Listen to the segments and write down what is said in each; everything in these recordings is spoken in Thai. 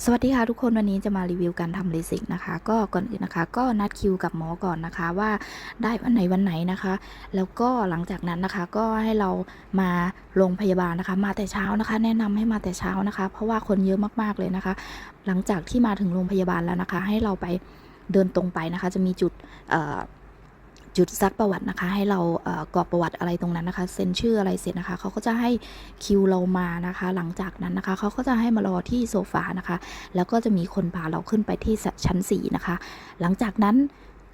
สวัสดีค่ะทุกคนวันนี้จะมารีวิวการทำเลสิกนะคะ ก็ก่อนอื่นนะคะ ก็นัดคิวกับหมอก่อนนะคะ ว่าได้วันไหนวันไหนนะคะ แล้วก็หลังจากนั้นนะคะก็ให้เรามาโรงพยาบาลนะคะ มาแต่เช้านะคะ แนะนำให้มาแต่เช้านะคะ เพราะว่าคนเยอะมากๆเลยนะคะ หลังจากที่มาถึงโรงพยาบาลแล้วนะคะ ให้เราไปเดินตรงไปนะคะ จะมีจุดเอ่อ จุดซักประวัตินะคะ ให้เราเกรอกประวัติอะไรตรงนั้นนะคะเซ็นชื่ออะไรเสร็จนะคะเขาก็จะให้คิวเรามานะคะ หลังจากนั้นนะคะเขาก็จะให้มารอที่โซฟานะคะ แล้วก็จะมีคนพาเราขึ้นไปที่ชั้น4นะคะ หลังจากนั้น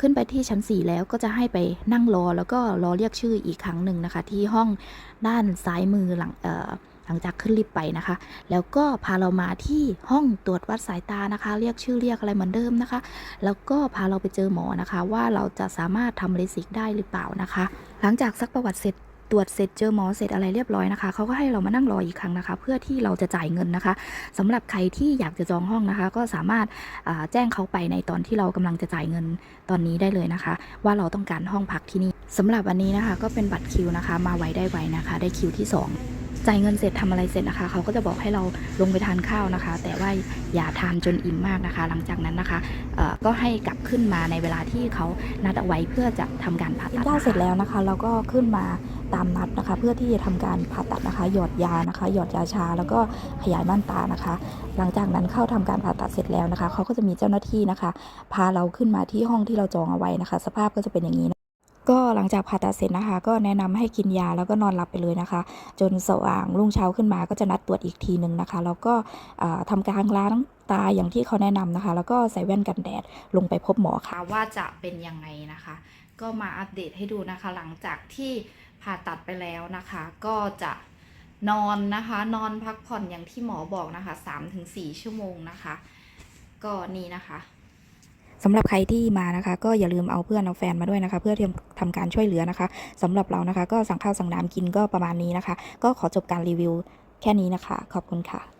ขึ้นไปที่ชั้น 4 แล้วก็จะให้ไปนั่งรอแล้วก็รอเรียกชื่ออีกครั้งหนึ่งนะคะ ที่ห้องด้านซ้ายมือหลังเอ่อ หลังจากขึ้นลิฟต์ไปนะคะ แล้วก็พาเรามาที่ห้องตรวจวัดสายตานะคะ เรียกชื่อเรียกอะไรเหมือนเดิมนะคะ แล้วก็พาเราไปเจอหมอนะคะ ว่าเราจะสามารถทำเลสิกได้หรือเปล่านะคะ หลังจากซักประวัติเสร็จตรวจเสร็จเจอหมอเสร็จอะไรเรียบร้อยนะคะเขาก็ให้เรามานั่งรออีกครั้งนะคะ เพื่อที่เราจะจ่ายเงินนะคะสำหรับใครที่อยากจะจองห้องนะคะ ก็สามารถแจ้งเขาไปในตอนที่เรากำลังจะจ่ายเงินตอนนี้ได้เลยนะคะ ว่าเราต้องการห้องพักที่นี่สำหรับวันนี้นะคะ ก็เป็นบัตรคิวนะคะ มาไวได้ไวนะคะ ได้คิวที่ 2 จ่ายเงินเสร็จทำอะไรเสร็จนะคะ เขาก็จะบอกให้เราลงไปทานข้าวนะคะ แต่ว่าอย่าทานจนอิ่มมากนะคะ หลังจากนั้นนะคะเอ่อก็ให้กลับขึ้นมาในเวลาที่เขานัดเอาไว้เพื่อจะทำการผ่าตัดข้าวเสร็จแล้วนะคะ เราก็ขึ้นมาตามนัดนะคะ เพื่อที่จะทำการผ่าตัดนะคะ หยอดยานะคะ หยอดยาชา แล้วก็ขยายม่านตานะคะ หลังจากนั้นเข้าทำการผ่าตัดเสร็จแล้วนะคะ เขาก็จะมีเจ้าหน้าที่นะคะ พาเราขึ้นมาที่ห้องที่เราจองเอาไว้นะคะ สภาพก็จะเป็นอย่างนี้นะ ก็หลังจากผ่าตัดเสร็จนะคะ ก็แนะนำให้กินยาแล้วก็นอนหลับไปเลยนะคะ จนสว่างรุ่งเช้าขึ้นมาก็จะนัดตรวจอีกทีหนึ่งนะคะ แล้วก็อ่าทำการล้างตาอย่างที่เขาแนะนำนะคะ แล้วก็ใส่แว่นกันแดดลงไปพบหมอค่ะว่าจะเป็นยังไงนะคะ ก็มาอัปเดตให้ดูนะคะ หลังจากที่ผ่าตัดไปแล้วนะคะ ก็จะนอนนะคะ นอนพักผ่อนอย่างที่หมอบอกนะคะ3-4ชั่วโมงนะคะ ก็นี่นะคะ สำหรับใครที่มานะคะ ก็อย่าลืมเอาเพื่อนเอาแฟนมาด้วยนะคะ เพื่อเตรียมทำการช่วยเหลือนะคะสำหรับเรานะคะ ก็สั่งข้าวสั่งน้ำกินก็ประมาณนี้นะคะ ก็ขอจบการรีวิวแค่นี้นะคะ ขอบคุณค่ะ